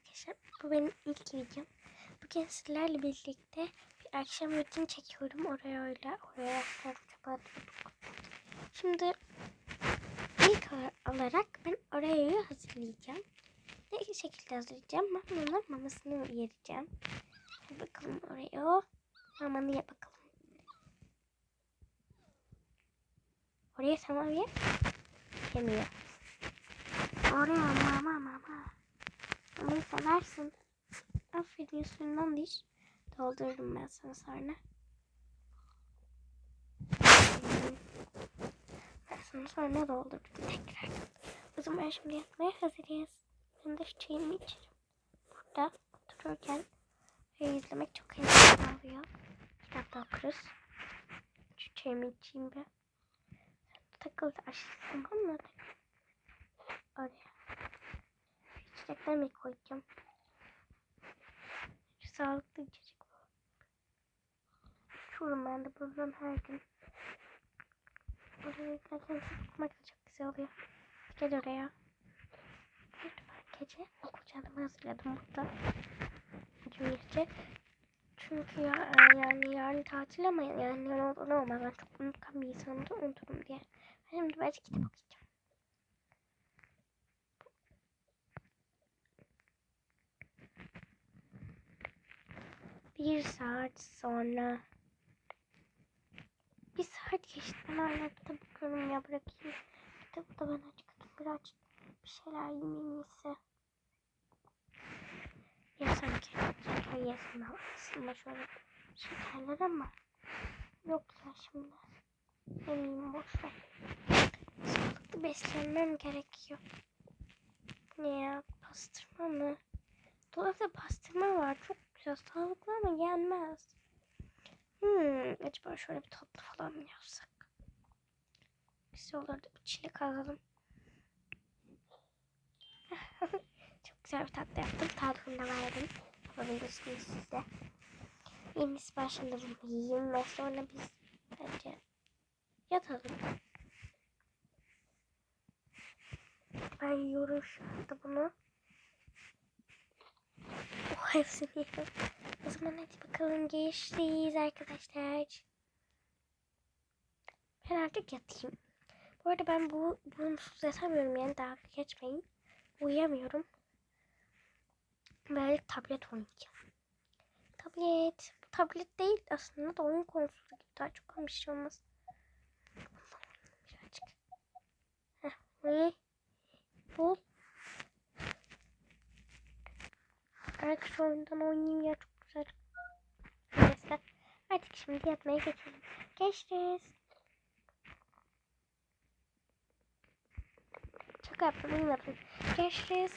arkadaşlar. Bu benim ilk videom. Bugün sizlerle birlikte bir akşam rutin çekiyorum. Oraya öyle, oraya yaptık, çöpe atıyorduk. Şimdi ilk olarak ben orayı hazırlayacağım. Ne şekilde hazırlayacağım? Ben mamasını vereceğim. Hadi bakalım oraya. Mamanı yap bakalım. Oraya tamam ye. Yemiyor. Oraya mama mama. Onu seversin. Aferin suyundan da iç. Doldururum ben sana sonra. Ben sana sonra doldururum tekrar. O zaman şimdi yatmaya hazırız. Ben de şu çayımı içerim. Burada otururken ve izlemek çok eğlenceli oluyor. Kitapta okuruz. Şu çayımı içeyim bir. Takıldı aşısın ama oraya. İçecekler mi koyacağım? Şu sağlıklı içecek bu. İçiyorum ben de buradan her gün. Oraya giderken tutmak da çok güzel oluyor. Gel oraya. Ben gece okul çantamı hazırladım burada. Cumhuriyetçe. Çünkü ya, yani yarın tatil ama yani yarın olur olmaz. Ben çok unutkan bir insanım da unuturum diye. Şimdi belki kitap okuyacağım. Bir saat sonra. Bir saat geçti. Ben hala kitap okuyorum ya bırakayım. Kitabı da ben açıkladım. Biraz bir şeyler yiyeyim en iyisi. Yesem ki. Şeker yesem aslında şöyle şekerler ama. Yok ya şimdi. Yemeyeyim boş ver. Sağlıklı beslenmem gerekiyor. Ne ya? Pastırma mı? Dolapta pastırma var. Çok güzel. Sağlıklı ama yenmez. Hmm, acaba şöyle bir tatlı falan mı yapsak? Güzel olurdu. Bir çilek alalım. Çok güzel bir tatlı yaptım. Tarifini de verdim. Yapabilirsiniz siz de. Şimdi bunu yiyeyim ve sonra biz bence yatalım. Ben anda bunu. Hepsini. O zaman hadi bakalım geçtiyiz arkadaşlar. Ben artık yatayım. Bu arada ben bu bunsuz yatamıyorum yani daha geçmeyin. Uyuyamıyorum. Böyle tablet oynayacağım. Tablet. Bu tablet değil aslında da oyun konsolu gibi daha çok bir şey olmaz. Birazcık. Heh, ne? Bu. Arkadaşlar oyundan oynayayım ya çok güzel. Neyse. Artık şimdi yatmaya geçelim. Geçeceğiz. Çok yaptım, yaptım. Geçeceğiz.